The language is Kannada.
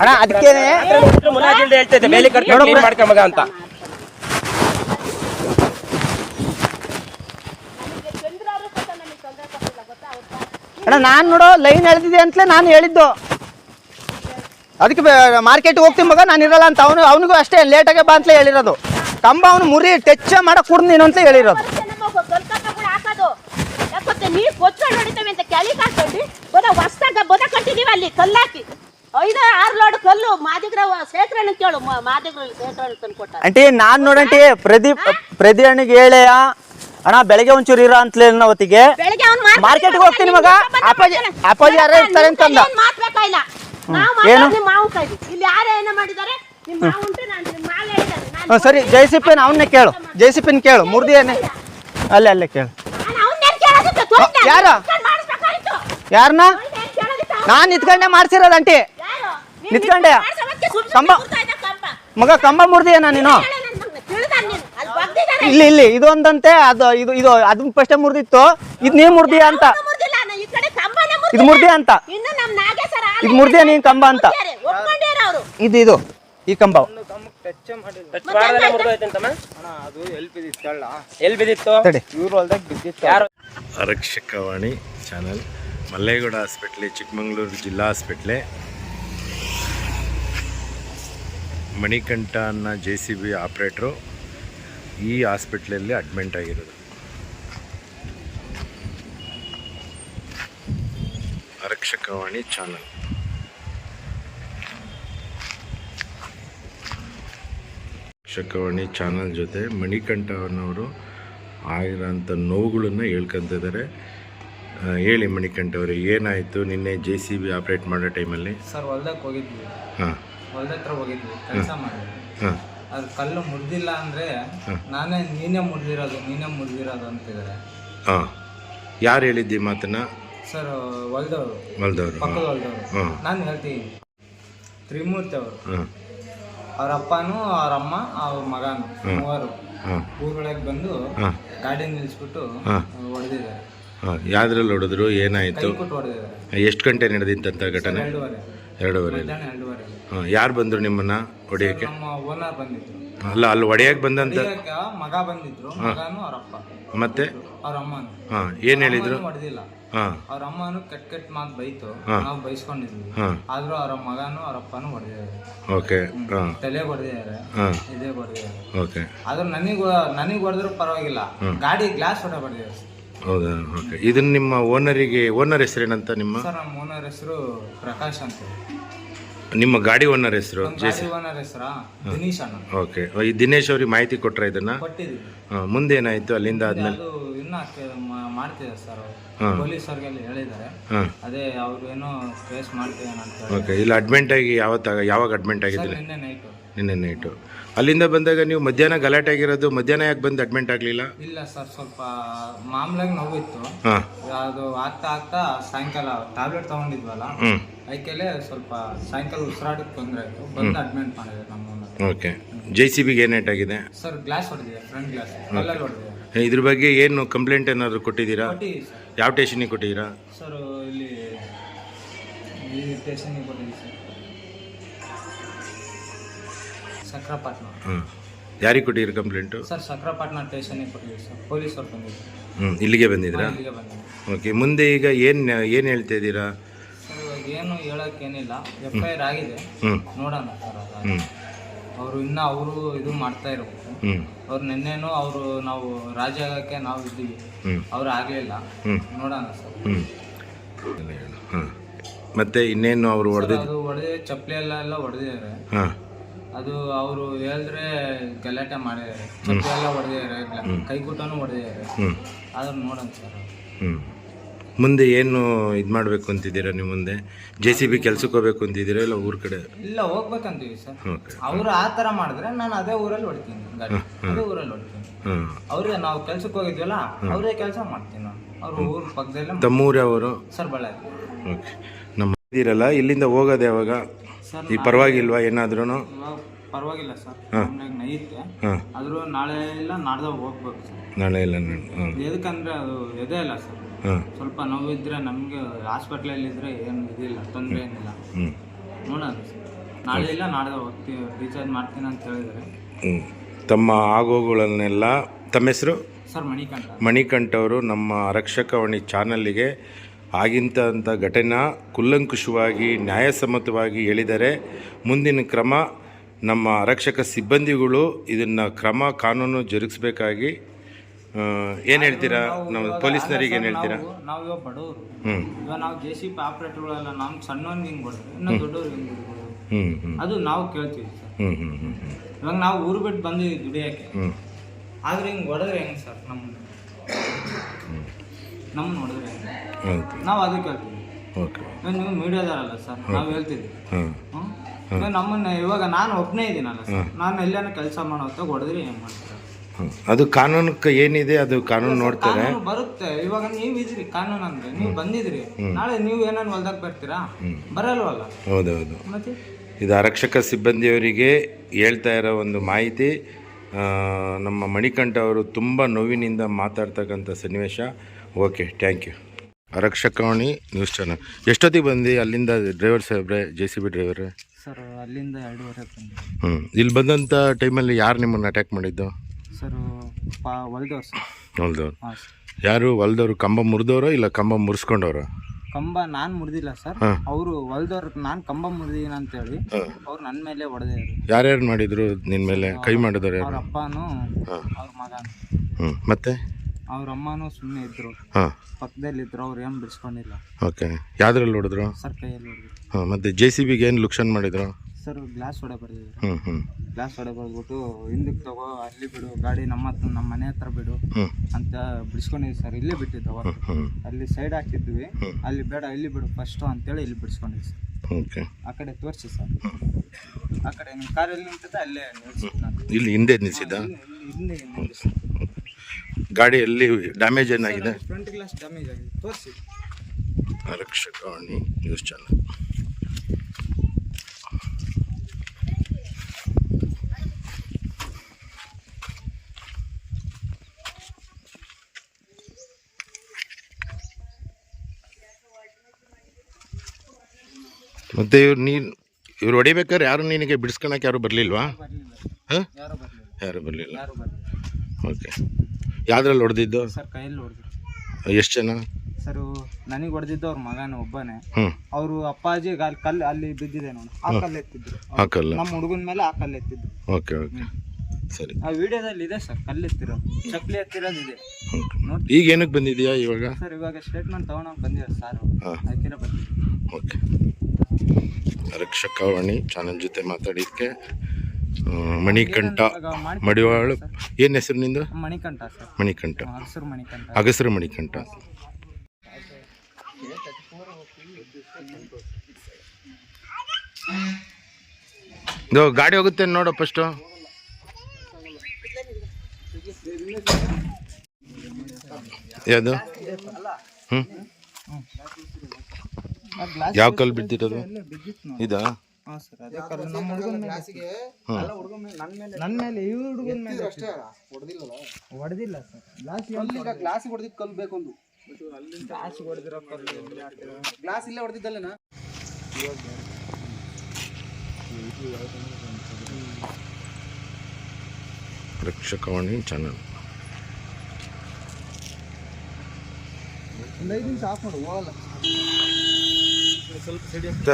ಅಣ್ಣ ಅದಕ್ಕೇನೆ? ಮುಲಾಜಿಲ್ದೆ ಹೇಳ್ತೈತೆ ಬೇಲಿ ಕಟ್ಕೊಂಡು ಕ್ಲೀನ್ ಬಿಡು. ಮಾಡ್ಕೊಂಬಗ ಅಂತ. ಅಣ್ಣ ನಾನು ನೋಡೋ ಲೈನ್ ಎಳ್ದಿದೆ ಅಂತಲೇ ನಾನು ಹೇಳಿದ್ದು. ಅದಕ್ಕೆ ಮಾರ್ಕೆಟ್ ಹೋಗ್ತೀನಿ ಮಗ ನಾನು ಇರಲ್ಲ ಅಂತ. ಅವನು ಅವನಿಗೂ ಅಷ್ಟೇ ಲೇಟಾಗೆ ಬಾ ಅಂತಲೇ ಹೇಳಿರೋದು. ಕಂಬ ಅವನು ಮುರಿ ಟಚ್ ಮಾಡಕ್ ಕುಡ್ದು ನೀನು ಅಂತ ಹೇಳಿರೋದು. ನೀರು ಕೊಚ್ಕೊಂಡು ಹೊಡಿತೇವೆ ಅಂತ ಕೆಳಗೆ ಹಾಕೊಂಡು ಬೋದ ಹೊಸ್ದಾಗ ಬೋದ ಕಟ್ಟಿದೀವಿ ಅಲ್ಲಿ ಕಲ್ಲಾಕಿ. ಐದು ಆರು ಲೋಡ್ ಕಲ್ಲು ಮಾದಿಗ್ರ ಶೇಖರಣೆ ಕೇಳು ಮಾದಿಗ್ರಲ್ಲಿ ಮಾದಿಗ್ರ ಶೇಖರಣೆ ತಂದು ಕೊಟ್ಟ ಅಂಟಿ ನಾನು ನೋಡಂಟಿ ಪ್ರದೀಪ್ ಪ್ರದಿ ಅಣ್ಣಿಗೆ ಹೇಳೆಯ ಅಣ್ಣ ಬೆಳಗ್ಗೆ ಒಂಚೂರು ಇರೋ ಅಂತಲೇ ಅವತ್ತಿಗೆ ಬೆಳಗ್ಗೆ ಅವ್ನು ಮಾರ್ಕೆಟ್ಗೆ ಹೋಗ್ತೀನಿ ಮಗ. ಅಪ್ಪಾಜಿ ಅಪ್ಪಾಜಿ ಯಾರೇ ಇರ್ತಾರೆ ಅಂತಂದ. ಮಾತು ಬೇಕಾಗಿಲ್ಲ ನಾವು ಏನು? ನಿಮ್ಮ ಮಾವು ಇಲ್ಲಿ ಯಾರು ಏನ ಮಾಡಿದ್ದಾರೆ ನಿಮ್ಮ ಮಾವು ಉಂಟು ನಾನು ನಿಮ್ಮ ಮಾವು ಹೇಳಿದ್ದಾರೆ. ಹ್ಞೂ ಸರಿ ಜೈಸಿಪಿನ್ ಅವನ್ನೇ ಕೇಳು. ಜೈಸಿಪಿನ್ ಕೇಳು ಮುರ್ದಿ ಏನೇ ಅಲ್ಲೇ ಅಲ್ಲೇ ಕೇಳು. ಯಾರ. ಯಾರನ್ನ? ನಾನು ನಿಂತ್ಕೊಂಡೆ ಮಾಡ್ಸಿರೋದು ಅಂಟಿ ಯಾರು? ನೀನ್ ನಿಂತ್ಕೊಂಡೆ? ಕಂಬ. ಕಂಬ. ಮಗ ಕಂಬ ಮುರ್ದಿಯೇನ ನೀನು ನನ್? ನೀನು? ಇಲ್ಲಿ ಇಲ್ಲಿ ಇದು ಒಂದಂತೆ ಅದು ಇದು ಇದು ಅದನ್ನ ಫಸ್ಟೇ ಮುರಿದಿತ್ತು. ಇದು ನೀ ಮುರಿದಿಯಾ ಅಂತ. ಇದು ಮುರಿದಿಯ ಅಂತ. ಇದು ಮುರಿದಿಯ ನೀನ್ ಕಂಬ ಅಂತ. ಇದು ಇದು ಈ ಕಂಬ. ಆರಕ್ಷಕವಾಣಿ ಚಾನಲ್. ಮಲ್ಲೇಗೌಡ ಹಾಸ್ಪಿಟ್ಲೆ ಚಿಕ್ಕಮಗಳೂರು ಜಿಲ್ಲಾ ಹಾಸ್ಪಿಟ್ಲೆ ಮಣಿಕಂಠ ಅನ್ನೋ ಜೆ ಸಿ ಬಿ ಆಪ್ರೇಟ್ರು ಈ ಹಾಸ್ಪಿಟ್ಲಲ್ಲಿ ಅಡ್ಮಿಂಟ್ ಆಗಿರೋದು. ಆರಕ್ಷಕವಾಣಿ ಚಾನಲ್. ಆರಕ್ಷಕವಾಣಿ ಚಾನಲ್ ಜೊತೆ ಮಣಿಕಂಠ ಅನ್ನೋರು ಆಗಿರೋಂಥ ನೋವುಗಳನ್ನು ಹೇಳ್ಕೊಂತಿದ್ದಾರೆ ಹೇಳಿ ಮಣಿಕಂಠ ಅವರು ಏನಾಯಿತು? ನಿನ್ನೆ ಜೆ ಸಿ ಬಿ ಆಪ್ರೇಟ್ ಮಾಡೋ ಟೈಮಲ್ಲಿ ಸರ್ ಹೊಲ್ದಕ್ಕೆ ಹೋಗಿದ್ವಿ. ಹಾಂ. ಹೊಲ್ದ ಹತ್ರ ಹೋಗಿದ್ವಿ ಕೆಲಸ ಮಾಡಿದ್ವಿ. ಅದು ಕಲ್ಲು ಮುರಿದಿಲ್ಲ ಅಂದ್ರೆ ನಾನೇ ನೀನೇ ಮುರಿದಿರೋದು ನೀನೇ ಮುರಿದಿರೋದು ಅಂತಿದ್ದಾರೆ ಹಾಂ. ಯಾರು ಹೇಳಿದ್ದಿ ಮಾತನ್ನ? ಸರ್ ಹೊಲ್ದವರು. ಹೊಲ್ದವರು ಪಕ್ಕದ ಹೊಲ್ದವರು. ನಾನು ಹೇಳ್ತೀನಿ. ತ್ರಿಮೂರ್ತಿ ಅವರು. ಅವ್ರ ಅಪ್ಪನು ಅವ್ರ ಅಮ್ಮ ಅವ್ರ ಮಗನು ಮೂವರು. ಊರೊಳಗೆ ಬಂದು ಗಾಡಿ ನಿಲ್ಲಿಸ್ಬಿಟ್ಟು. ಹೊಡೆದಿದ್ದಾರೆ. ಹಾಂ. ಯಾವ್ದ್ರಲ್ಲಿ ಹೊಡೆದ್ರು ಏನಾಯ್ತು? ಎಷ್ಟು ಗಂಟೆ ನಡೆದಿತ್ತಂತ ಘಟನೆ? ಎರಡೂವರೆ ಮಧ್ಯಾಹ್ನ ಎರಡೂವರೆ ಹಾಂ ಯಾರು ಬಂದರು ನಿಮ್ಮನ್ನ ಹೊಡೆಯೋಕ್ಕೆ? ನಮ್ಮ ಓನರ್ ಬಂದಿದ್ರು. ಅಲ್ಲ ಅಲ್ಲಿ ಹೊಡೆಯಕ್ಕೆ ಬಂದಂತ ಹೊಡಿಯಕ್ಕೆ ಮಗ ಬಂದಿದ್ರು ಮಗನು ಅವ್ರ ಅಪ್ಪ. ಮತ್ತೆ? ಅವ್ರ ಅಮ್ಮನು. ಹಾಂ ಏನು ಹೇಳಿದ್ರು? ಹೊಡೆದಿಲ್ಲ. ಹಾಂ. ಅವ್ರ ಅಮ್ಮನು ಕೆಟ್ಟ ಕೆಟ್ಟ ಮಾತು ಬೈತು. ನಾವು ಬೈಸ್ಕೊಂಡಿದ್ವಿ. ಹಾಂ. ಆದ್ರೂ ಅವ್ರ ಮಗನು ಅವ್ರ ಅಪ್ಪನು ಹೊಡೆದಿದ್ದಾರೆ. ಓಕೆ ಹಾಂ. ತಲೆ ಹೊಡೆದಿದ್ದಾರೆ. ಹಾಂ. ಇದೇ ಹೊಡೆದಿದ್ದಾರೆ. ಓಕೆ. ಆದ್ರೂ ನನಗ್ ನನಗ್ ಹೊಡೆದ್ರು ಪರವಾಗಿಲ್ಲ. ಗಾಡಿ ಗ್ಲಾಸ್ ಹೊಡೆ ಹೊಡೆದಿದ್ದಾರೆ ಹೌದಾ? ಓಕೆ ಇದನ್ನ ನಿಮ್ಮ ಓನರಿಗೆ ಓನರ್ ಹೆಸರೇನಂತ ನಿಮ್ಮ? ಸರ್ ನಮ್ಮ ಓನರ್ ಹೆಸರು ಪ್ರಕಾಶ್ ಅಂತ ನಿಮ್ಮ ಗಾಡಿ ಓನರ್ ಹೆಸರು? ಓನರ್ ಹೆಸರ? ದಿನೇಶ್ ಅಣ್ಣ. ಓಕೆ ಈ ದಿನೇಶ್ ಅವ್ರಿಗೆ ಮಾಹಿತಿ ಕೊಟ್ರ ಇದನ್ನ? ಮುಂದೆ ಏನಾಯ್ತು ಮುಂದೇನಾಯ್ತು ಅಲ್ಲಿಂದ ಆದ್ಮೇಲೆ? ಅದು ಇನ್ನ ಮಾಡ್ತಿದ್ದಾರೆ ಸರ್ ಹಾ. ಅವರು ಪೊಲೀಸರಿಗೆಲ್ಲ ಹೇಳಿದ್ದಾರೆ. ಹಾಂ. ಅದೇ ಅವ್ರು ಏನೋ ಕೇಸ್ ಮಾಡ್ತೀವಿ ಅಂತ ಹೇಳಿ. ಓಕೆ ಇಲ್ಲಿ ಅಡ್ಮಿಂಟ್ ಆಗಿ ಯಾವತ್ತ ಯಾವಾಗ ಅಡ್ಮಿಂಟ್ ಸರ್ ಆಗಿದ್ರಿ ನಿನ್ನೆ ನೈಟು ನಿನ್ನೆ ನೈಟು ಅಲ್ಲಿಂದ ಬಂದಾಗ ನೀವು ಮಧ್ಯಾಹ್ನ ಗಲಾಟೆ ಆಗಿರೋದು ಮಧ್ಯಾಹ್ನ ಯಾಕೆ ಬಂದು ಅಡ್ಮಿಂಟ್ ಆಗಲಿಲ್ಲ? ಇಲ್ಲ ಸರ್ ಸ್ವಲ್ಪ ಮಾಮೂಲಾಗಿ ನೋವಿತ್ತು. ಹಾಂ. ಅದು ಆಗ್ತಾ ಆಗ್ತಾ ಸಾಯಂಕಾಲ ಟ್ಯಾಬ್ಲೆಟ್ ತಗೊಂಡಿದ್ವಲ್ಲ ಹ್ಞೂ ಅದಕ್ಕೆಲೆ ಸ್ವಲ್ಪ ಸಾಯಂಕಾಲ ಉಸಿರಾಟಕ್ಕೆ ತೊಂದರೆ ಆಯಿತು. ಬಂದು ಅಡ್ಮಿಟ್ ಮಾಡಿದೆ ನಮ್ಮ ಓಕೆ. ಜೆ ಸಿ ಬಿಗೆ ಏನೇಟ್ ಆಗಿದೆ? ಸರ್ ಗ್ಲಾಸ್ ಹೊಡೆದಿದೆ ಫ್ರಂಟ್ ಗ್ಲಾಸ್ ಕಲ್ಲಲ್ಲಿ ಹೊಡೆದಿದೆ. ಇದ್ರ ಬಗ್ಗೆ ಏನು ಕಂಪ್ಲೇಂಟ್ ಏನಾದರೂ ಕೊಟ್ಟಿದ್ದೀರಾ? ಕೊಟ್ಟಿದ್ದೀವಿ ಸರ್. ಯಾವ ಟೇಷನಿಗೆ ಕೊಟ್ಟಿದ್ದೀರಾ? ಸರ್ ಇಲ್ಲಿ ಈ ಸ್ಟೇಷನ್ಗೆ ಕೊಟ್ಟಿದ್ದೀವಿ ಸರ್. ಸಕ್ರಪಟ್ನ ಹ್ಞೂ ಯಾರಿಗೆ ಕೊಟ್ಟಿರಿ ಕಂಪ್ಲೇಂಟು? ಸರ್ ಸಕ್ರಪಟ್ನ ಸ್ಟೇಷನ್ಗೆ ಕೊಟ್ಟಿದ್ದೀವಿ ಸರ್. ಪೊಲೀಸರು ಬಂದಿದ್ರು ಹ್ಞೂ ಇಲ್ಲಿಗೆ ಬಂದಿದ್ರಾ ಇಲ್ಲಿಗೆ ಬಂದಿದ್ರು ಓಕೆ ಮುಂದೆ ಈಗ ಏನು ಏನು ಹೇಳ್ತಾ ಇದ್ದೀರಾ? ಸರ್ ಇವಾಗ ಏನು ಹೇಳೋಕ್ಕೇನಿಲ್ಲ. ಎಫ್ ಐ ಆರ್ ಆಗಿದೆ. ಹ್ಞೂ ನೋಡೋಣ ಸರ್ ಅದು ಹ್ಞೂ ಅವರು ಇನ್ನೂ ಅವರು ಇದು ಮಾಡ್ತಾ ಇರಬೇಕು. ಹ್ಞೂ ಅವ್ರು ನಿನ್ನೆನೂ ಅವರು ನಾವು ರಾಜ ಆಗಕ್ಕೆ ನಾವು ಇದ್ದೀವಿ. ಹ್ಞೂ ಅವ್ರು ಆಗಲಿಲ್ಲ. ಹ್ಞೂ ನೋಡೋಣ ಸರ್. ಹ್ಞೂ ಹಾಂ ಮತ್ತೆ ಇನ್ನೇನು ಅವರು ಹೊಡೆದಿದ್ದು ಅದು ಹೊಡೆದ ಚಪ್ಪಲಿ ಎಲ್ಲ ಎಲ್ಲ ಹೊಡೆದಿದ್ದಾರೆ. ಹಾಂ. ಅದು ಅವರು ಹೇಳಿದ್ರೆ ಗಲಾಟೆ ಮಾಡಿದ್ದಾರೆ. ಚಪ್ಪಲಿ ಎಲ್ಲ ಹೊಡೆದಿದ್ದಾರೆ. ಕೈಗೂಟನೂ ಹೊಡೆದಿದ್ದಾರೆ. ಆದ್ರೆ ನೋಡಂತ ನೋಡೋಣ ಸರ್. ಹ್ಞೂ ಮುಂದೆ ಏನು ಇದು ಮಾಡಬೇಕು ಅಂತಿದ್ದೀರಾ ನೀವು ಮುಂದೆ? ಜೆ ಸಿ ಬಿ ಕೆಲ್ಸಕ್ಕೆ ಹೋಗ್ಬೇಕು ಅಂತಿದ್ದೀರಾ ಇಲ್ಲ ಊರ ಕಡೆ? ಇಲ್ಲ ಹೋಗ್ಬೇಕಂತೀವಿ ಸರ್. ಅವರು ಅವ್ರು ಆ ಥರ ಮಾಡಿದ್ರೆ ನಾನು ಅದೇ ಊರಲ್ಲಿ ಹೊಡಿತೀನಿ. ಗಾಡಿ. ಅದೇ ಊರಲ್ಲಿ ಹೊಡಿತೀನಿ. ಹ್ಞೂ ಅವ್ರಿಗೆ ನಾವು ಕೆಲ್ಸಕ್ಕೆ ಹೋಗಿದ್ವಲ್ಲ ಅವರೇ ಕೆಲಸ ಮಾಡ್ತೀನಿ ನಾನು. ಅವ್ರ ಊರ ಪಕ್ಕದಲ್ಲೇ ತಮ್ಮೂರೇ ಅವರು ಸರ್ ಬಳ್ಳಾರಿ. ಓಕೆ. ನಮ್ಮ ಇದ್ದೀರಲ್ಲ ಇಲ್ಲಿಂದ ಹೋಗೋದು ಯಾವಾಗ? ಸರ್ ಈ ಪರವಾಗಿಲ್ವಾ ಏನಾದ್ರೂ ಇವಾಗ ಪರವಾಗಿಲ್ಲ ಸರ್ ನಮ್ಗೆ ನೈತೆ ಹಾಂ. ಆದ್ರೂ ನಾಳೆ ಇಲ್ಲ ನಾಡ್ದಾಗ ಹೋಗ್ಬೇಕು ಸರ್. ನಾಳೆ ಇಲ್ಲ ನಾನು ಹಾಂ. ಎದಕ್ಕಂದ್ರೆ ಅದು ಎದೆ ಇಲ್ಲ ಸರ್. ಹಾಂ. ಸ್ವಲ್ಪ ನೋವಿದ್ರೆ ನಮಗೆ ಹಾಸ್ಪಿಟ್ಲಲ್ಲಿ ಇದ್ರೆ ಏನು ಇದಿಲ್ಲ ತೊಂದರೆ ಏನಿಲ್ಲ. ಹ್ಞೂ ನೋಡೋಣ ಸರ್. ನಾಳೆ ಇಲ್ಲ ನಾಳೆ ಹೋಗ್ತೀವಿ ರೀಚಾರ್ಜ್ ಮಾಡ್ತೀನಿ ಅಂತ ಹೇಳಿದ್ದಾರೆ. ಹ್ಞೂ ತಮ್ಮ ಆಗೋಗಳನ್ನೆಲ್ಲ ತಮ್ಮ ಹೆಸರು? ಸರ್ ಮಣಿಕಂಠ. ಮಣಿಕಂಠ ಅವರು ನಮ್ಮ ರಕ್ಷಕವಾಣಿ ಚಾನಲ್ಲಿಗೆ ಆಗಿಂತ ಘಟನೆ ಕುಲ್ಲಂಕುಷವಾಗಿ ನ್ಯಾಯಸಮ್ಮತವಾಗಿ ಹೇಳಿದರೆ ಮುಂದಿನ ಕ್ರಮ ನಮ್ಮ ಆರಕ್ಷಕ ಸಿಬ್ಬಂದಿಗಳು ಇದನ್ನು ಕ್ರಮ ಕಾನೂನು ಜರುಗಿಸಬೇಕಾಗಿ ಏನು ಹೇಳ್ತೀರಾ? ನಮ್ಮ ಪೊಲೀಸ್ನರಿಗೆ ಏನು ಹೇಳ್ತೀರಾ? ನಾವು ಇವಾಗ ಬಡವರು. ಹ್ಞೂ ಇವಾಗ ನಾವು ಜೆ ಸಿ ಪಿ ಆಪ್ರೇಟರ್ಗಳೆಲ್ಲ ನಮ್ಮ ಸಣ್ಣವನಿಗೆ ಹಿಂಗೆ ಕೊಡ್ತಾರೆ ಇನ್ನು ದೊಡ್ಡವ್ರಿಗೆ ಹಿಂಗೆ ಕೊಡ್ಬೋದು ಹ್ಞೂ ಹ್ಞೂ ಅದು ನಾವು ಕೇಳ್ತೀವಿ ಸರ್. ಹ್ಞೂ ಹ್ಞೂ ಹ್ಞೂ ಹ್ಞೂ ಇವಾಗ ನಾವು ಊರು ಬಿಟ್ಟು ಬಂದಿದ್ದೀವಿ ದುಡಿಯೋಕ್ಕೆ. ಹ್ಞೂ ಆದರೆ ಹಿಂಗೆ ಹೊಡೆದ್ರೆ ಹೆಂಗೆ ಸರ್ ನಮ್ಮನ್ನ ನಮ್ಮನ್ನ ನೋಡಿದ್ರೆ ಹೌದು. ನಾವು ಅದಕ್ಕೆ ಕೇಳ್ತೀವಿ. ಓಕೆ. ನೀವು ಮೀಡಿಯಾದಾರಲ್ಲ ಸರ್ ನಾವು ಹೇಳ್ತೀವಿ. ಹ್ಞೂ ನಮ್ಮನ್ನ ಇವಾಗ ನಾನು ಒಬ್ಬನೇ ಇದ್ದೀನಲ್ಲ ಸರ್ ನಾನು ಎಲ್ಲಾನ ಕೆಲಸ ಮಾಡೋ ಹೊತ್ತಾಗ ಹೊಡೆದ್ರೆ ಏನು ಮಾಡ್ತಾರೆ? ಅದು ಕಾನೂನಕ್ಕೆ ಏನಿದೆ ಅದು ಕಾನೂನು ನೋಡ್ತಾರೆ. ಕಾನೂನು ಬರುತ್ತೆ. ಇವಾಗ ನೀವು ಇದ್ರಿ ಕಾನೂನು ಅಂದ್ರೆ ನೀವು ಬಂದಿದ್ರಿ. ನಾಳೆ ನೀವು ಏನಾನ ಹೊಲ್ದಾಗ ಬರ್ತೀರಾ? ಬರಲ್ವಲ್ಲ? ಹೌದೌದು. ಮತ್ತೆ? ಇದು ಆರಕ್ಷಕ ಸಿಬ್ಬಂದಿಯವರಿಗೆ ಹೇಳ್ತಾ ಇರೋ ಒಂದು ಮಾಹಿತಿ. ನಮ್ಮ ಮಣಿಕಂಠ ಅವರು ತುಂಬ ನೋವಿನಿಂದ ಮಾತಾಡ್ತಕ್ಕಂಥ ಸನ್ನಿವೇಶ. Okay thank you Rakshakavani news channel ಎಷ್ಟೊತ್ತಿಗೆ ಬಂದು? ಅಲ್ಲಿಂದ ಡ್ರೈವರ್ ಸಾಹೇಬ್ರೆ J C B driver sir ಅಲ್ಲಿಂದ ಎರಡೂವರೆ ಬಂದೆ. ಹ್ಞೂ ಇಲ್ಲಿ ಬಂದಂಥ ಟೈಮಲ್ಲಿ ಯಾರು ನಿಮ್ಮನ್ನು ಅಟ್ಯಾಕ್ ಮಾಡಿದ್ದು? ಸರ್ ಪಾ ಹೊಲ್ದವ್ರು ಸರ್ ಹೊಲ್ದವ್ರು ಹಾಂ ಸರ್ ಯಾರು? ಹೊಲ್ದವ್ರು ಕಂಬ ಮುರಿದವರು ಇಲ್ಲ ಕಂಬ ಮುರಿಸ್ಕೊಂಡವ್ರು ಕಂಬ ನಾನು ಮುರಿದಿಲ್ಲ ಸರ್ ಹಾಂ. ಅವರು ಹೊಲ್ದವ್ರು ನಾನು ಕಂಬ ಮುರಿದೀನಿ ಅಂತೇಳಿ ಅವ್ರು ನನ್ನ ಮೇಲೆ ಹೊಡೆದೇ ಯಾರ್ಯಾರು ಮಾಡಿದ್ರು ನಿನ್ನ ಮೇಲೆ? ಕೈ ಮಾಡಿದವ್ರು ಅವ್ರ ಯಾರು ಅಪ್ಪನೂ ಅವ್ರ ಹ್ಞೂ ಮತ್ತೆ? ಅವ್ರ ಅಮ್ಮನೂ ಸುಮ್ಮನೆ ಇದ್ರು. ಹಾಂ. ಪಕ್ಕದಲ್ಲಿದ್ರು ಅವ್ರು ಏನು ಬಿಡಿಸ್ಕೊಂಡಿಲ್ಲ. ಓಕೆ. ಯಾವ್ದ್ರಲ್ಲಿ ಹೊಡೆದ್ರು ಸರ್ ಕೈಯಲ್ಲಿ ಹೊಡೆದ್ರು ಹಾಂ ಮತ್ತು ಜೆ ಸಿ ಬಿಗೆ ಏನು ಲುಕ್ಷನ್ ಮಾಡಿದ್ರು? ಸರ್ ಗ್ಲಾಸ್ ಹೊಡೆ ಬರ್ದಿದ್ರು. ಹ್ಞೂ ಹ್ಞೂ ಗ್ಲಾಸ್ ಹೊಡೆ ಬರ್ದ್ಬಿಟ್ಟು ಹಿಂದಕ್ಕೆ ತಗೋ ಅಲ್ಲಿ ಬಿಡು ಗಾಡಿ ನಮ್ಮ ಹತ್ರ ನಮ್ಮ ಮನೆ ಹತ್ರ ಬಿಡು ಹ್ಞೂ ಅಂತ ಬಿಡಿಸ್ಕೊಂಡಿದ್ವಿ ಸರ್. ಇಲ್ಲೇ ಬಿಟ್ಟಿದ್ದವ ಹ್ಞೂ ಅಲ್ಲಿ ಸೈಡ್ ಹಾಕಿದ್ವಿ. ಅಲ್ಲಿ ಬೇಡ ಇಲ್ಲಿ ಬಿಡು ಫಸ್ಟು ಅಂತೇಳಿ ಇಲ್ಲಿ ಬಿಡಿಸ್ಕೊಂಡಿದ್ವಿ ಸರ್. ಓಕೆ. ಆ ಕಡೆ ತೋರಿಸಿ ಸರ್. ಆ ಕಡೆ ನಿಮ್ಮ ಕಾರಲ್ಲಿ ನಿಂತಿದ್ದ ಅಲ್ಲೇ ನಿಲ್ಸಿದ್ದು. ನಾನು ಇಲ್ಲಿ ಹಿಂದೆ ನಿಲ್ಸಿದ್ದ? ಇಲ್ಲಿ- ಇಲ್ಲಿ ಹಿಂದೆ ನಿಲ್ಲಿಸಿ ಗಾಡಿ ಎಲ್ಲಿ ಡ್ಯಾಮೇಜ್ ಏನಾಗಿದೆ ಫ್ರಂಟ್ ಗ್ಲಾಸ್ ಡ್ಯಾಮೇಜ್ ಆಗಿದೆ. ತೋರಿಸಿ. ಆರಕ್ಷಕವಾಣಿ ನ್ಯೂಸ್ ಚಾನಲ್ ಮತ್ತೆ ಇವ್ರು ನೀನು ಇವ್ರು ಹೊಡಿಬೇಕಾದ್ರೆ ಯಾರು ನಿನಗೆ ಬಿಡಿಸ್ಕೊಳಕ್ಕೆ ಯಾರು ಬರಲಿಲ್ವಾ? ಹಾಂ? ಯಾರು ಬರಲಿಲ್ಲ. ಓಕೆ ಯಾವ್ದ್ರಲ್ಲಿ ಹೊಡೆದಿದ್ದು? ಸರ್ ಕೈಯಲ್ಲಿ ಹೊಡೆದ್ರು ಎಷ್ಟು ಜನ? ಸರ್ ನನಗೆ ಹೊಡೆದಿದ್ದು ಅವ್ರ ಮಗನ ಒಬ್ಬನೇ. ಹ್ಞೂ ಅವರು ಅಪ್ಪಾಜಿ ಅಲ್ಲಿ ಕಲ್ಲು ಅಲ್ಲಿ ಬಿದ್ದಿದೆ ನೋಡಿ. ಆ ಕಲ್ಲು ಎತ್ತಿದ್ರು. ಹಾಕಲ್ಲ ನಮ್ಮ ಹುಡುಗನ ಮೇಲೆ ಆ ಕಲ್ಲು ಎತ್ತಿದ್ರು. Okay okay. ಸರಿ. ಆ ವಿಡಿಯೋದಲ್ಲಿ ಇದೆ ಸರ್ ಕಲ್ಲು ಎತ್ತಿರೋದು. ಚಕ್ಲಿ ಎತ್ತಿರೋದು ಇದೆ. ನೋಡಿ ಈಗ ಏನಕ್ಕೆ ಬಂದಿದೆಯಾ ಇವಾಗ? ಸರ್ ಇವಾಗ ಸ್ಟೇಟ್ಮೆಂಟ್ ತಗೊಂಡೋಗಿ ಬಂದಿದೆ ಸರ್. ಹಾಂ. ಅದಕ್ಕೆ ಬಂದಿದ್ದೀವಿ ಓಕೆ. ರಕ್ಷಕವಾಣಿ ಚಾನಲ್ ಜೊತೆ ಮಾತಾಡಿದ್ದಕ್ಕೆ ಮಣಿಕಂಠ ಮಡಿವಾಳು. ಏನು ಹೆಸರು ನಿಂದು? ಮಣಿಕಂಠ ಸರ್. ಮಣಿಕಂಠ. ಹಸಿರು ಮಣಿಕಂಠ. ಅಗಸರು ಮಣಿಕಂಠ. ಇದು ಗಾಡಿ ಹೋಗುತ್ತೆ ನೋಡು ಫಸ್ಟು ಯಾವುದು? ಹ್ಞೂ ಯಾವ ಕಲ್ಲು ಬಿದ್ದಿರೋದು ಇದಾ? ಹಾಂ ಸರ್ ಅದೇ ಕಲ್ಲು. ನಮ್ಮ ಹುಡುಗನ ಮೇಲೆ ನನ್ನ ಮೇಲೆ ಈ ಹುಡುಗನ ಮೇಲೆ ಅಷ್ಟೇ ಹೊಡೆದಿಲ್ಲ ಸರ್. ಗ್ಲಾಸ್ ಹೊಡೆದಿದ್ದು ಕಲ್ಲು ಬೇಕು ಒಂದು. ಗ್ಲಾಸ್ ಹೊಡೆದಿರೋ ಕಲ್ಲು ಗ್ಲಾಸ್ ಇಲ್ಲೇ ಹೊಡೆದಿದ್ದಲ್ಲೇನಾ? ರಕ್ಷಕವಾಣಿ ಚಾನಲ್. ಒಂದು ಐದು ನಿಮಿಷ ಆಫ್ ಮಾಡು ಹೋಗಲ್ಲ. ಹಾಕ್ಬಿಟ್ಟು